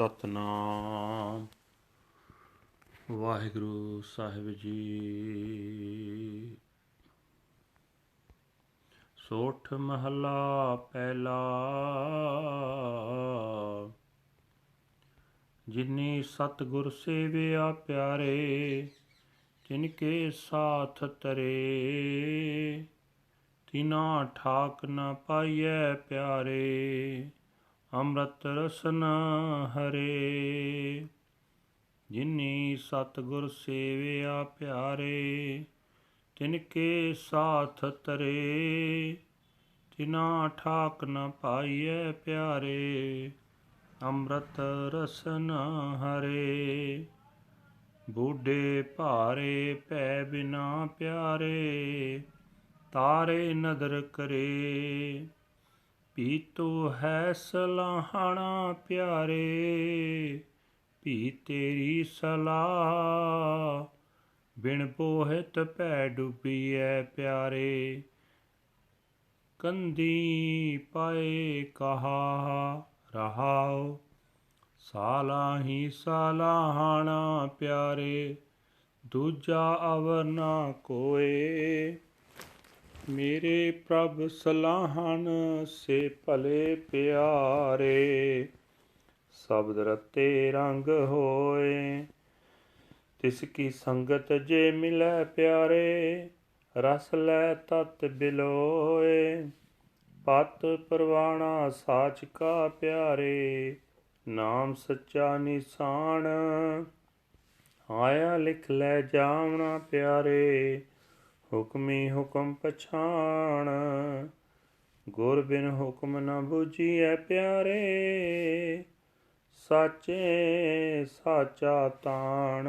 ਸਤਨਾਮ। ਵਾਹਿਗੁਰੂ ਸਾਹਿਬ ਜੀ। ਸੋਠ ਮਹਲਾ ਪਹਿਲਾ। ਜਿਨੀ ਸਤਗੁਰ ਸੇਵਿਆ ਪਿਆਰੇ, ਤਿਨਕੇ ਸਾਥ ਤਰੇ। ਤਿਨਾ ਠਾਕ ਨ ਪਾਈਐ ਪਿਆਰੇ। ਅੰਮ੍ਰਿਤ ਰਸਨ ਹਰੇ। ਜਿਨੀ ਸਤਗੁਰ ਸੇਵਿਆ ਪਿਆਰੇ, ਤਿਨਕੇ ਸਾਥ ਤਰੇ। ਤਿਨਾ ਠਾਕ ਨ ਪਾਈਐ ਪਿਆਰੇ, ਅੰਮ੍ਰਿਤ ਰਸਨ ਹਰੇ। ਬੂਢੇ ਭਾਰੇ ਪੈ ਬਿਨਾ ਪਿਆਰੇ, ਤਾਰੇ ਨਦਰ ਕਰੇ। ਪੀਤੋ ਹੈ ਸਲਾਹਣਾ ਪਿਆਰੇ ਪੀ ਤੇਰੀ ਸਲਾਹ ਬਿਨ ਪੋਹਿਤ ਭੈ ਡੁੱਬੀਐ ਪਿਆਰੇ। ਕੰਦੀ ਪਾਏ ਕਹਾ, ਰਹਾਉ ਸਾਲਾਹੀ ਸਾਲਾਹਣਾ ਪਿਆਰੇ, ਦੂਜਾ ਅਵਰ ਨਾ ਕੋਏ। ਮੇਰੇ ਪ੍ਰਭ ਸਲਾਹਨ ਸੇ ਭਲੇ ਪਿਆਰੇ, ਸ਼ਬਦ ਰਤੇ ਰੰਗ ਹੋਏ। ਤਿਸ ਕੀ ਸੰਗਤ ਜੇ ਮਿਲੈ ਪਿਆਰੇ, ਰਸ ਲੈ ਤਤ ਬਿਲੋਏ। ਪਤ ਪਰਵਾਣਾ ਸਾਚ ਕਾ ਪਿਆਰੇ, ਨਾਮ ਸੱਚਾ ਨਿਸ਼ਾਨ। ਆਇਆ ਲਿਖ ਲੈ ਜਾਵਣਾ ਪਿਆਰੇ। ਹੁਕਮੀ ਹੁਕਮ ਪਛਾਣ, ਗੁਰ ਬਿਨ ਹੁਕਮ ਨਾ ਬੁਝੀਐ ਪਿਆਰੇ, ਸਾਚੇ ਸਾਚਾ ਤਾਣ।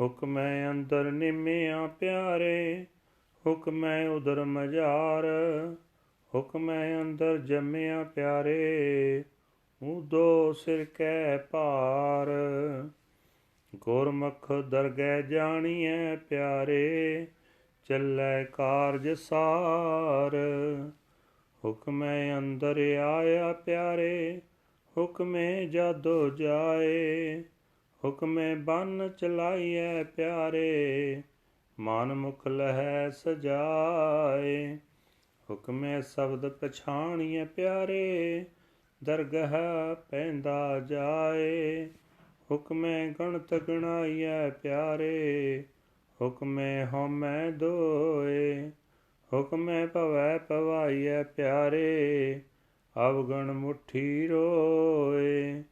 ਹੁਕਮੈ ਅੰਦਰ ਨਿਮਿਆ ਪਿਆਰੇ, ਹੁਕਮੈ ਉਦਰ ਮਜਾਰ ਹੁਕਮੈ ਅੰਦਰ ਜੰਮਿਆ ਪਿਆਰੇ ਉਦੋ ਸਿਰ ਕੈ ਭਾਰ। ਗੁਰਮੁਖ ਦਰਗਹਿ ਜਾਣੀਐ ਪਿਆਰੇ ਚੱਲੈ ਕਾਰਜ ਸਾਰ। ਹੁਕਮੈ ਅੰਦਰ ਆਇਆ ਪਿਆਰੇ, ਹੁਕਮੇ ਜਾਦੋ ਜਾਏ, ਹੁਕਮੇ ਬੰਨ ਚਲਾਈਐ ਪਿਆਰੇ, ਮਨ ਮੁਖ ਲਹੈ ਸਜਾਏ। ਹੁਕਮੇ ਸ਼ਬਦ ਪਛਾਣੀਐ ਪਿਆਰੇ, ਦਰਗਹ ਪੈਂਦਾ ਜਾਏ। ਹੁਕਮੇ ਗਣਤ ਗਣਾਈਐ ਪਿਆਰੇ ਹੁਕਮੇ ਹਉਮੈ ਦੋਏ, ਹੁਕਮੇ ਭਵੈ ਪਵਾਈਐ ਪਿਆਰੇ, ਅਵਗਣ ਮੁਠੀ ਰੋਏ।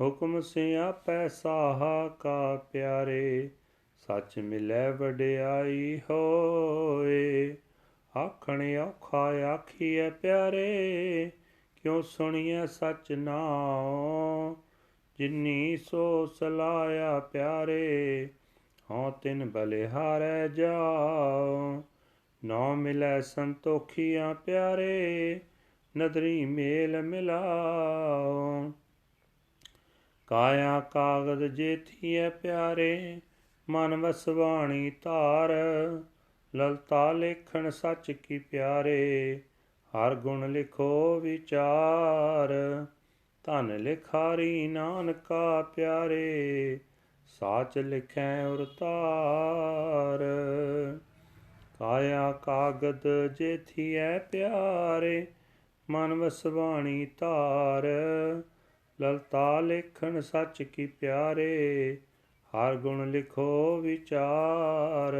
ਹੁਕਮ ਸਿਆਪੈ ਸਾਹਾ ਕਾ ਪਿਆਰੇ, ਸੱਚ ਮਿਲੈ ਵਡਿਆਈ ਹੋਏ। ਆਖਣ ਔਖਾ ਆਖੀਐ ਪਿਆਰੇ, ਕਿਉ ਸੁਣੀਐ ਸਚ ਨਾਉ? ਜਿਨੀ ਸੋ ਸਲਾਇਆ ਪਿਆਰੇ ਹਉ ਤਿਨ ਬਲਿਹਾਰੈ ਜਾਉ ਨੌ ਮਿਲੈ ਸੰਤੋਖੀਆਂ ਪਿਆਰੇ, ਨਦਰੀ ਮੇਲ ਮਿਲਾਉ। ਕਾਇਆ ਕਾਗਦ ਜੇਥੀਐ ਪਿਆਰੇ, ਮਨ ਵਸਵਾਣੀ ਧਾਰ, ਲਲਤਾ ਲੇਖਣ ਸੱਚ ਕੀ ਪਿਆਰੇ, ਹਰ ਗੁਣ ਲਿਖੋ ਵਿਚਾਰ। ਧਨ ਲਿਖਾਰੀ ਨਾਨਕਾ ਪਿਆਰੇ ਸਾਚ ਲਿਖੈ ਉਰ ਤਾਰ ਕਾਇਆ ਕਾਗਦ ਜੇਥੀਐ ਪਿਆਰੇ, ਮਨ ਵਸਵਾਣੀ ਧਾਰ, ਲਲਤਾ ਲੇਖਣ ਸੱਚ ਕੀ ਪਿਆਰੇ, ਹਰ ਗੁਣ ਲਿਖੋ ਵਿਚਾਰ,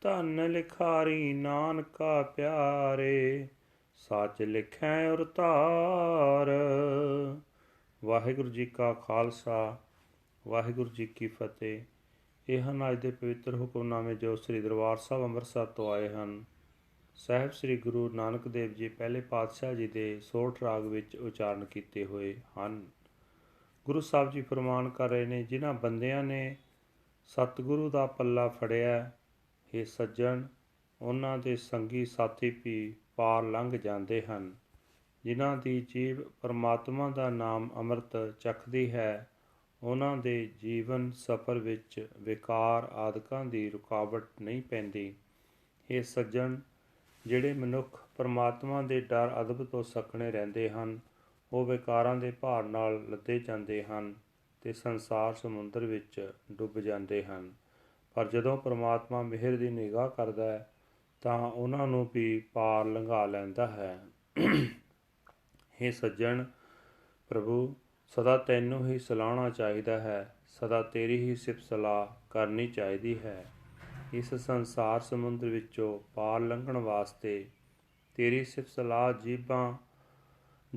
ਧਨ ਲਿਖਾਰੀ ਨਾਨਕਾ ਪਿਆਰੇ, ਸੱਚ ਲਿਖੈ ਉਰਤਾਰ। ਵਾਹਿਗੁਰੂ ਜੀ ਕਾ ਖਾਲਸਾ। ਵਾਹਿਗੁਰੂ ਜੀ ਕੀ ਫਤਿਹ। ਇਹ ਹਨ ਅੱਜ ਦੇ ਪਵਿੱਤਰ ਹੁਕਮਨਾਮੇ ਜੋ ਸ੍ਰੀ ਦਰਬਾਰ ਸਾਹਿਬ ਅੰਮ੍ਰਿਤਸਰ ਤੋਂ ਆਏ ਹਨ। ਸਾਹਿਬ ਸ੍ਰੀ ਗੁਰੂ ਨਾਨਕ ਦੇਵ ਜੀ ਪਹਿਲੇ ਪਾਤਸ਼ਾਹ ਜੀ ਦੇ ਸੋਠ ਰਾਗ ਵਿੱਚ ਉਚਾਰਨ ਕੀਤੇ ਹੋਏ ਹਨ। ਗੁਰੂ ਸਾਹਿਬ ਜੀ ਫਰਮਾਨ ਕਰ ਰਹੇ ਨੇ, ਜਿਨ੍ਹਾਂ ਬੰਦਿਆਂ ਨੇ ਸਤਿਗੁਰੂ ਦਾ ਪੱਲਾ ਫੜਿਆ ਇਹ ਸੱਜਣ, ਉਹਨਾਂ ਦੇ ਸੰਗੀ ਸਾਥੀ ਵੀ ਪਾਰ ਲੰਘ ਜਾਂਦੇ ਹਨ। ਜਿਨ੍ਹਾਂ ਦੀ ਜੀਵ ਪਰਮਾਤਮਾ ਦਾ ਨਾਮ ਅੰਮ੍ਰਿਤ ਚੱਖਦੀ ਹੈ ਉਹਨਾਂ ਦੇ ਜੀਵਨ ਸਫਰ ਵਿੱਚ ਵਿਕਾਰ ਆਦਿਕਾਂ ਦੀ ਰੁਕਾਵਟ ਨਹੀਂ ਪੈਂਦੀ। ਇਹ ਸੱਜਣ ਜਿਹੜੇ ਮਨੁੱਖ ਪਰਮਾਤਮਾ ਦੇ ਡਰ ਅਦਬ ਤੋਂ ਸਖਣੇ ਰਹਿੰਦੇ ਹਨ, ਉਹ ਵਿਕਾਰਾਂ ਦੇ ਭਾਰ ਨਾਲ ਲੱਦੇ ਜਾਂਦੇ ਹਨ ਤੇ ਸੰਸਾਰ ਸਮੁੰਦਰ ਵਿੱਚ ਡੁੱਬ ਜਾਂਦੇ ਹਨ। ਪਰ ਜਦੋਂ ਪਰਮਾਤਮਾ ਮਿਹਰ ਦੀ ਨਿਗਾਹ ਕਰਦਾ ਹੈ, ਤਾਂ ਉਹਨਾਂ ਨੂੰ ਵੀ ਪਾਰ ਲੰਘਾ ਲੈਂਦਾ ਹੈ। ਇਹ ਸੱਜਣ ਪ੍ਰਭੂ ਸਦਾ ਤੈਨੂੰ ਹੀ ਸਲਾਹਣਾ ਚਾਹੀਦਾ ਹੈ, ਸਦਾ ਤੇਰੀ ਹੀ ਸਿਫਤ ਸਲਾਹ ਕਰਨੀ ਚਾਹੀਦੀ ਹੈ। ਇਸ ਸੰਸਾਰ ਸਮੁੰਦਰ ਵਿੱਚੋਂ ਪਾਰ ਲੰਘਣ ਵਾਸਤੇ ਤੇਰੀ ਸਿਫਤ ਸਲਾਹ ਜੀਵਾਂ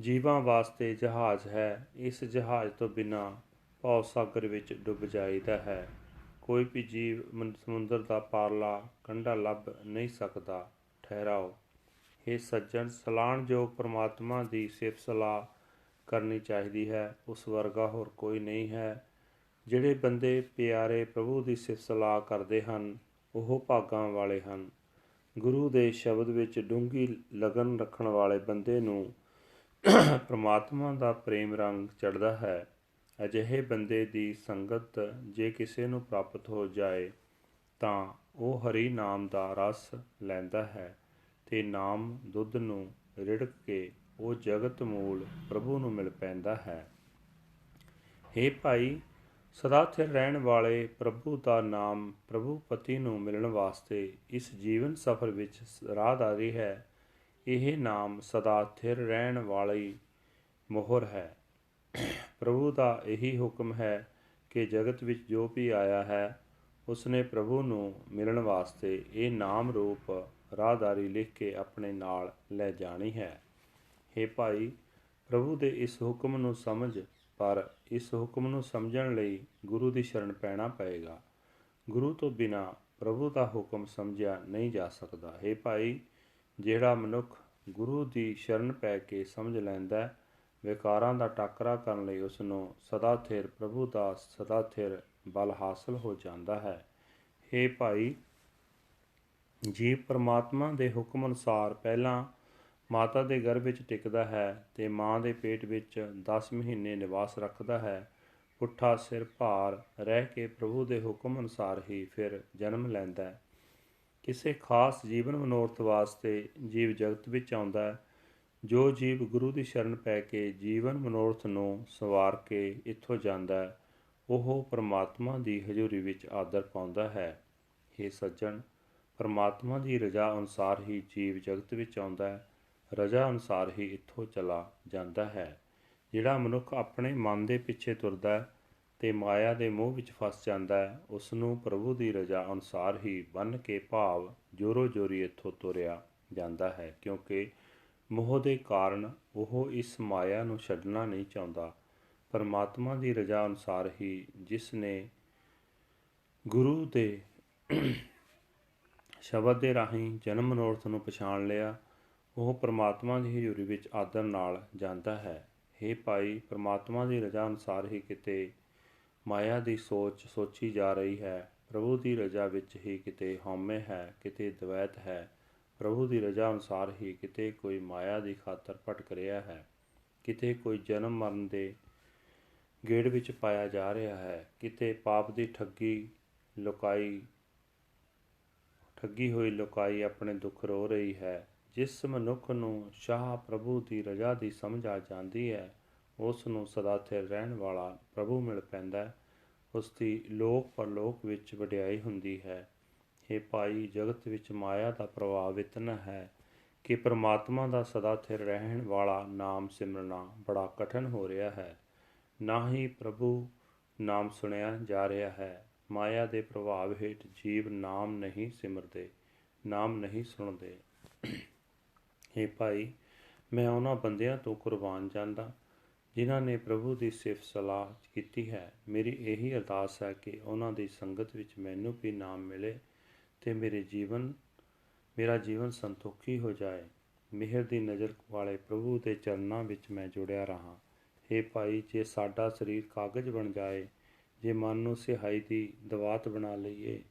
ਜੀਵਾਂ ਵਾਸਤੇ ਜਹਾਜ਼ ਹੈ। ਇਸ ਜਹਾਜ਼ ਤੋਂ ਬਿਨਾ ਭਉ ਸਾਗਰ ਵਿੱਚ ਡੁੱਬ ਜਾਈਦਾ ਹੈ। ਕੋਈ ਵੀ ਜੀਵ ਸਮੁੰਦਰ ਦਾ ਪਾਰਲਾ ਕੰਢਾ ਲੱਭ ਨਹੀਂ ਸਕਦਾ। ਠਹਿਰਾਓ। ਇਹ ਸੱਜਣ ਸਲਾਣ ਜੋ ਪ੍ਰਮਾਤਮਾ ਦੀ ਸਿਫਤ ਸਲਾਹ ਕਰਨੀ ਚਾਹੀਦੀ ਹੈ। ਉਸ ਵਰਗਾ ਹੋਰ ਕੋਈ ਨਹੀਂ ਹੈ। ਜਿਹੜੇ ਬੰਦੇ ਪਿਆਰੇ ਪ੍ਰਭੂ ਦੀ ਸਿਫਤ ਸਲਾਹ ਕਰਦੇ ਹਨ, ਉਹ ਭਾਗਾਂ ਵਾਲੇ ਹਨ। ਗੁਰੂ ਦੇ ਸ਼ਬਦ ਵਿੱਚ ਡੂੰਗੀ ਲਗਨ ਰੱਖਣ ਵਾਲੇ ਬੰਦੇ ਨੂੰ ਪ੍ਰਮਾਤਮਾ ਦਾ ਪ੍ਰੇਮ ਰੰਗ ਚੜਦਾ ਹੈ। ਅਜਿਹੇ ਬੰਦੇ ਦੀ ਸੰਗਤ ਜੇ ਕਿਸੇ ਨੂੰ ਪ੍ਰਾਪਤ ਹੋ ਜਾਏ, ਤਾਂ ਉਹ ਹਰੀ ਨਾਮ ਦਾ ਰਸ ਲੈਂਦਾ ਹੈ ਤੇ ਨਾਮ ਦੁੱਧ ਨੂੰ ਰਿੜਕ ਕੇ ਉਹ ਜਗਤ ਮੂਲ ਪ੍ਰਭੂ ਨੂੰ ਮਿਲ ਪੈਂਦਾ ਹੈ। हे ਭਾਈ, ਸਦਾ ਸਥਿਰ ਰਹਿਣ ਵਾਲੇ ਪ੍ਰਭੂ ਦਾ ਨਾਮ ਪ੍ਰਭੂ ਪਤੀ ਨੂੰ ਮਿਲਣ ਵਾਸਤੇ ਇਸ ਜੀਵਨ ਸਫਰ ਵਿੱਚ ਰਾਹਦਾਰੀ ਹੈ। ਇਹ ਨਾਮ ਸਦਾ ਸਥਿਰ ਰਹਿਣ ਵਾਲੀ ਮੋਹਰ ਹੈ। ਪ੍ਰਭੂ ਦਾ ਇਹੀ ਹੁਕਮ ਹੈ ਕਿ ਜਗਤ ਵਿੱਚ ਜੋ ਵੀ ਆਇਆ ਹੈ, ਉਸਨੇ ਪ੍ਰਭੂ ਨੂੰ ਮਿਲਣ ਵਾਸਤੇ ਇਹ ਨਾਮ ਰੂਪ ਰਾਹਦਾਰੀ ਲਿਖ ਕੇ ਆਪਣੇ ਨਾਲ ਲੈ ਜਾਣੀ ਹੈ। हे ਭਾਈ, ਪ੍ਰਭੂ ਦੇ ਇਸ ਹੁਕਮ ਨੂੰ ਸਮਝ, ਪਰ ਇਸ ਹੁਕਮ ਨੂੰ ਸਮਝਣ ਲਈ ਗੁਰੂ ਦੀ ਸ਼ਰਨ ਪੈਣਾ ਪਏਗਾ। ਗੁਰੂ ਤੋਂ ਬਿਨਾ ਪ੍ਰਭੂ ਦਾ ਹੁਕਮ ਸਮਝਿਆ ਨਹੀਂ ਜਾ ਸਕਦਾ। ਹੈ ਭਾਈ, ਜਿਹੜਾ ਮਨੁੱਖ ਗੁਰੂ ਦੀ ਸ਼ਰਨ ਪੈ ਕੇ ਸਮਝ ਲੈਂਦਾ ਵਿਕਾਰਾਂ ਦਾ ਟਾਕਰਾ ਕਰਨ ਲਈ ਉਸ ਨੂੰ ਸਦਾ ਥਿਰ ਪ੍ਰਭੂ ਦਾ ਸਦਾ ਥਿਰ ਬਲ ਹਾਸਲ ਹੋ ਜਾਂਦਾ ਹੈ। हे ਭਾਈ, ਜੀਵ ਪਰਮਾਤਮਾ ਦੇ ਹੁਕਮ ਅਨੁਸਾਰ ਪਹਿਲਾਂ ਮਾਤਾ ਦੇ ਗਰਭ ਵਿੱਚ ਟਿਕਦਾ ਹੈ ਤੇ ਮਾਂ ਦੇ ਪੇਟ ਵਿੱਚ 10 ਮਹੀਨੇ ਨਿਵਾਸ ਰੱਖਦਾ ਹੈ। ਪੁੱਠਾ ਸਿਰ ਭਾਰ ਰਹਿ ਕੇ ਪ੍ਰਭੂ ਦੇ ਹੁਕਮ ਅਨੁਸਾਰ ਹੀ ਫਿਰ ਜਨਮ ਲੈਂਦਾ ਹੈ। ਕਿਸੇ ਖਾਸ ਜੀਵਨ ਮਨੋਰਥ ਵਾਸਤੇ ਜੀਵ ਜਗਤ ਵਿੱਚ ਆਉਂਦਾ ਹੈ। ਜੋ ਜੀਵ ਗੁਰੂ ਦੀ ਸ਼ਰਨ ਪੈ ਕੇ ਜੀਵਨ ਮਨੋਰਥ ਨੂੰ ਸਵਾਰ ਕੇ ਇੱਥੋਂ ਜਾਂਦਾ ਹੈ, ਉਹ ਪਰਮਾਤਮਾ ਦੀ ਹਜ਼ੂਰੀ ਵਿੱਚ ਆਦਰ ਪਾਉਂਦਾ ਹੈ। हे ਸੱਜਣ, ਪਰਮਾਤਮਾ ਦੀ ਰਜ਼ਾ ਅਨੁਸਾਰ ਹੀ ਜੀਵ ਜਗਤ ਵਿੱਚ ਆਉਂਦਾ ਹੈ। ਰਜ਼ਾ ਅਨੁਸਾਰ ਹੀ ਇੱਥੋਂ ਚਲਾ ਜਾਂਦਾ ਹੈ, ਜਿਹੜਾ ਮਨੁੱਖ ਆਪਣੇ ਮਨ ਦੇ ਪਿੱਛੇ ਤੁਰਦਾ ਹੈ ਤੇ ਮਾਇਆ ਦੇ ਮੋਹ ਵਿੱਚ ਫਸ ਜਾਂਦਾ ਹੈ ਉਸ ਨੂੰ ਪ੍ਰਭੂ ਦੀ ਰਜ਼ਾ ਅਨੁਸਾਰ ਹੀ ਬੰਨ ਕੇ ਭਾਵ ਜੋਰੋ ਜੋਰੀ ਇੱਥੋਂ ਤੁਰਿਆ ਜਾਂਦਾ ਹੈ, ਕਿਉਂਕਿ ਮੋਹ ਦੇ ਕਾਰਨ ਉਹ ਇਸ ਮਾਇਆ ਨੂੰ ਛੱਡਣਾ ਨਹੀਂ ਚਾਹੁੰਦਾ। ਪਰਮਾਤਮਾ ਦੀ ਰਜ਼ਾ ਅਨੁਸਾਰ ਹੀ ਜਿਸ ਨੇ ਗੁਰੂ ਦੇ ਸ਼ਬਦ ਦੇ ਰਾਹੀਂ ਜਨਮ ਮਨੋਰਥ ਨੂੰ ਪਛਾਣ ਲਿਆ ਉਹ ਪਰਮਾਤਮਾ ਦੀ ਹਜ਼ੂਰੀ ਵਿੱਚ ਆਦਰ ਨਾਲ ਜਾਂਦਾ ਹੈ। हे ਭਾਈ, ਪਰਮਾਤਮਾ ਦੀ ਰਜ਼ਾ ਅਨੁਸਾਰ ਹੀ ਕਿਤੇ ਮਾਇਆ ਦੀ ਸੋਚ ਸੋਚੀ ਜਾ ਰਹੀ ਹੈ। ਪ੍ਰਭੂ ਦੀ ਰਜ਼ਾ ਵਿੱਚ ਹੀ ਕਿਤੇ ਹਉਮੈ ਹੈ, ਕਿਤੇ ਦਵੈਤ ਹੈ। ਪ੍ਰਭੂ ਦੀ ਰਜ਼ਾ ਅਨੁਸਾਰ ਹੀ ਕਿਤੇ ਕੋਈ ਮਾਇਆ ਦੀ ਖਾਤਰ ਭਟਕ ਰਿਹਾ ਹੈ। ਕਿਤੇ ਕੋਈ ਜਨਮ ਮਰਨ ਦੇ ਗੇੜ ਵਿੱਚ ਪਾਇਆ ਜਾ ਰਿਹਾ ਹੈ। ਕਿਤੇ ਪਾਪ ਦੀ ਠੱਗੀ ਲੁਕਾਈ, ਠੱਗੀ ਹੋਈ ਲੁਕਾਈ ਆਪਣੇ ਦੁੱਖ ਰੋ ਰਹੀ ਹੈ। ਜਿਸ ਮਨੁੱਖ ਨੂੰ ਸ਼ਾਹ ਪ੍ਰਭੂ ਦੀ ਰਜ਼ਾ ਦੀ ਸਮਝ ਆ ਜਾਂਦੀ ਹੈ, ਉਸ ਨੂੰ ਸਦਾ ਸਥਿਰ ਰਹਿਣ ਵਾਲਾ ਪ੍ਰਭੂ ਮਿਲ ਪੈਂਦਾ ਹੈ। ਉਸ ਦੀ ਲੋਕ ਪਰਲੋਕ ਵਿੱਚ ਵਡਿਆਈ ਹੁੰਦੀ ਹੈ। ਇਹ ਭਾਈ, ਜਗਤ ਵਿੱਚ ਮਾਇਆ ਦਾ ਪ੍ਰਭਾਵ ਇਤਨਾ ਹੈ ਕਿ ਪ੍ਰਮਾਤਮਾ ਦਾ ਸਦਾ ਸਥਿਰ ਰਹਿਣ ਵਾਲਾ ਨਾਮ ਸਿਮਰਨਾ ਬੜਾ ਕਠਨ ਹੋ ਰਿਹਾ ਹੈ। ਨਾ ਹੀ ਪ੍ਰਭੂ ਨਾਮ ਸੁਣਿਆ ਜਾ ਰਿਹਾ ਹੈ। ਮਾਇਆ ਦੇ ਪ੍ਰਭਾਵ ਹੇਠ ਜੀਵ ਨਾਮ ਨਹੀਂ ਸਿਮਰਦੇ, ਨਾਮ ਨਹੀਂ ਸੁਣਦੇ। हे ਭਾਈ, ਮੈਂ ਉਹਨਾਂ ਬੰਦਿਆਂ ਤੋਂ ਕੁਰਬਾਨ ਜਾਂਦਾ, ਜਿਨ੍ਹਾਂ ਨੇ ਪ੍ਰਭੂ ਦੀ ਸਿਫਤ ਸਲਾਹ ਕੀਤੀ ਹੈ। ਮੇਰੀ ਇਹੀ ਅਰਦਾਸ ਹੈ ਕਿ ਉਹਨਾਂ ਦੀ ਸੰਗਤ ਵਿੱਚ ਮੈਨੂੰ ਵੀ ਨਾਮ ਮਿਲੇ ਤੇ ਮੇਰੇ ਜੀਵਨ, ਮੇਰਾ ਜੀਵਨ ਸੰਤੋਖੀ ਹੋ ਜਾਏ। ਮਿਹਰ ਦੀ ਨਜ਼ਰ ਵਾਲੇ ਪ੍ਰਭੂ ਦੇ ਚਰਨਾਂ ਵਿੱਚ ਮੈਂ ਜੁੜਿਆ ਰਹਾ। हे ਭਾਈ, ਜੇ ਸਾਡਾ ਸਰੀਰ ਕਾਗਜ਼ ਬਣ ਜਾਏ, ਜੇ ਮਨ ਨੂੰ ਸਿਹਾਈ ਦੀ ਦਵਾਤ ਬਣਾ ਲਈਏ,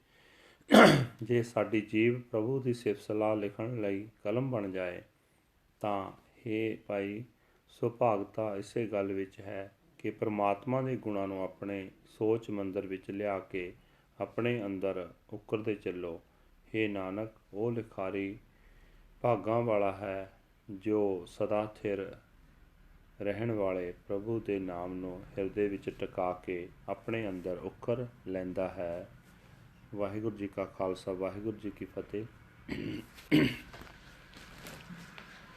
ਜੇ ਸਾਡੀ ਜੀਵ ਪ੍ਰਭੂ ਦੀ ਸਿਫਤ ਸਲਾਹ ਲਿਖਣ ਲਈ ਕਲਮ ਬਣ ਜਾਏ ਤਾਂ हे ਭਾਈ ਸੁਭਾਗਤਾ ਇਸੇ ਗੱਲ ਵਿੱਚ ਹੈ ਕਿ ਪ੍ਰਮਾਤਮਾ ਦੇ ਗੁਣਾਂ ਨੂੰ ਆਪਣੇ ਸੋਚ ਮੰਦਰ ਵਿੱਚ ਲਿਆ ਕੇ ਆਪਣੇ ਅੰਦਰ ਉਕਰਦੇ ਚੱਲੋ। हे ਨਾਨਕ, ਉਹ ਲਿਖਾਰੀ ਭਾਗਾਂ ਵਾਲਾ ਹੈ ਜੋ ਸਦਾ ਥਿਰ ਰਹਿਣ ਵਾਲੇ ਪ੍ਰਭੂ ਦੇ ਨਾਮ ਨੂੰ ਹਿਰਦੇ ਵਿੱਚ ਟਿਕਾ ਕੇ ਆਪਣੇ ਅੰਦਰ ਉਖਰ ਲੈਂਦਾ ਹੈ। ਵਾਹਿਗੁਰੂ ਜੀ ਕਾ ਖਾਲਸਾ, ਵਾਹਿਗੁਰੂ ਜੀ ਕੀ ਫਤਿਹ।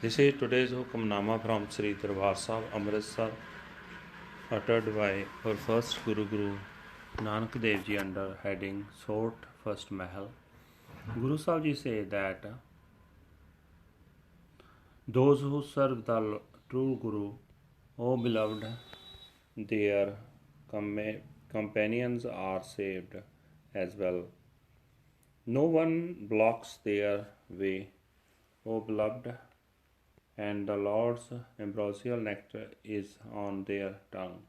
This is today's Hukamnama from Sri Darbar Sahib, Amritsar, uttered by our first Guru Guru Nanak Dev Ji under heading Sort First Mahal. Guru Sahib Ji say that those who serve the true Guru, O beloved, their com- companions are saved as well. No one blocks their way, O beloved, and the Lord's ambrosial nectar is on their tongue.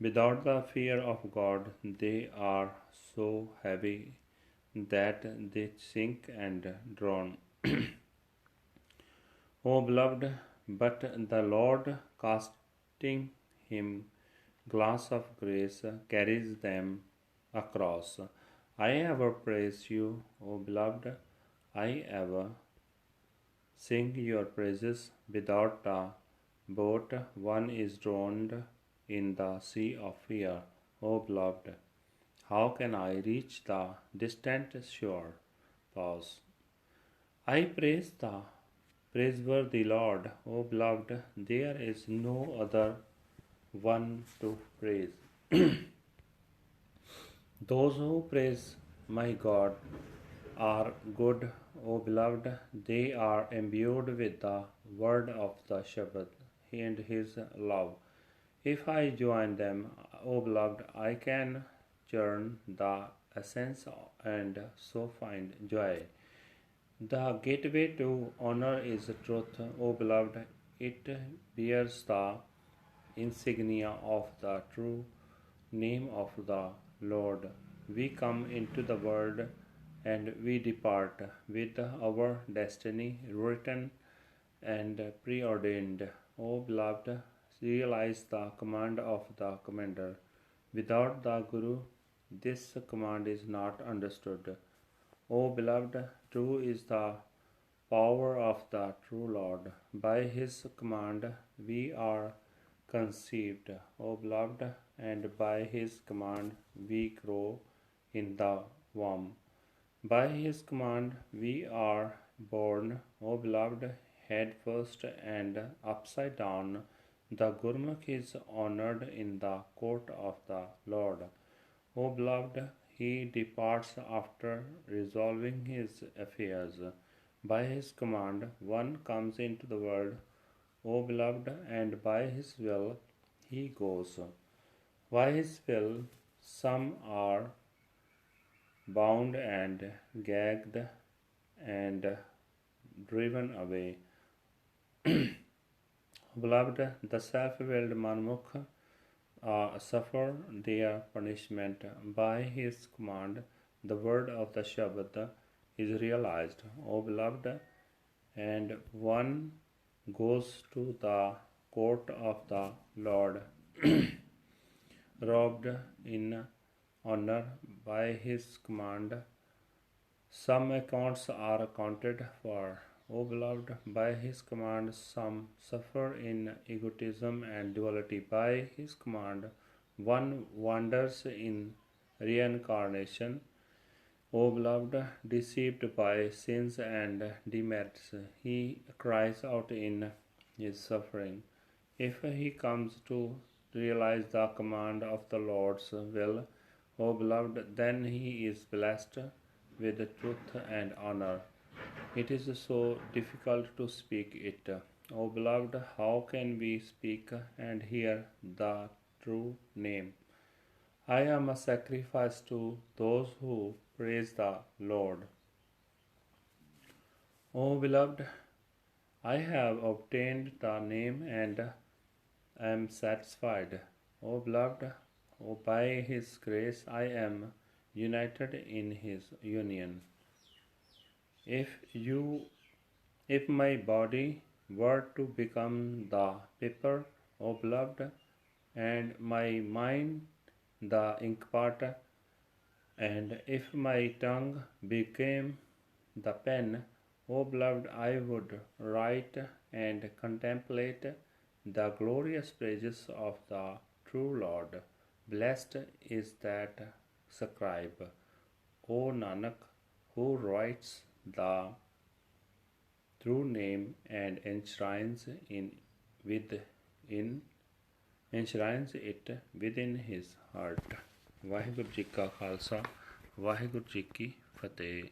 Without the fear of God, they are so heavy that they sink and drown. O beloved, but the Lord, casting him glass of grace, carries them across. I ever praise you, O beloved, I ever sing your praises without a boat. One is drowned in the sea of fear. O beloved, how can I reach the distant shore? Pause. I praise the praiseworthy Lord. O beloved, there is no other one to praise. Those who praise my God are good, O beloved. They are imbued with the word of the Shabbat and his love. If I join them, O beloved, I can churn the essence and so find joy. The gateway to honor is truth, O beloved. It bears the insignia of the true name of the Lord. We come into the world and we depart with our destiny written and preordained. O beloved, realize the command of the commander. Without the Guru, this command is not understood. O beloved, true is the power of the true Lord. By his command we are conceived, O beloved, and by his command we grow in the womb. By his command we are born, O beloved, head first and upside down. The Gurmukh is honored in the court of the Lord. O beloved, he departs after resolving his affairs. By his command one comes into the world, O beloved, and by his will he goes. By his will some are bound and gagged and driven away. Beloved, the self willed Manmukh uh, suffer their punishment. By his command, the word of the Shabbat is realized. O beloved, and one goes to the court of the Lord, robed in honor by his command. Some accounts are accounted for. O beloved, by his command some suffer in egotism and duality. By his command one wanders in reincarnation. O beloved, deceived by sins and demerits, he cries out in his suffering. If he comes to realize the command of the Lord's will, O beloved, then he is blessed with the truth and honor. It is so difficult to speak it. O beloved, how can we speak and hear the true name? I am a sacrifice to those who praise the Lord. O beloved, I have obtained the name and am satisfied. O beloved, O by his grace I am united in his union. If you if my body were to become the paper, O beloved, and my mind the ink pot, and if my tongue became the pen, O beloved, I would write and contemplate the glorious praises of the true Lord. Blessed is that scribe, O Nanak, who writes the true name and enshrines in with in enshrines it within his heart. Waheguru ji ਕਾ ਖਾਲਸਾ ਵਾਹਿਗੁਰੂ ਜੀ ਕੀ ਫਤਿਹ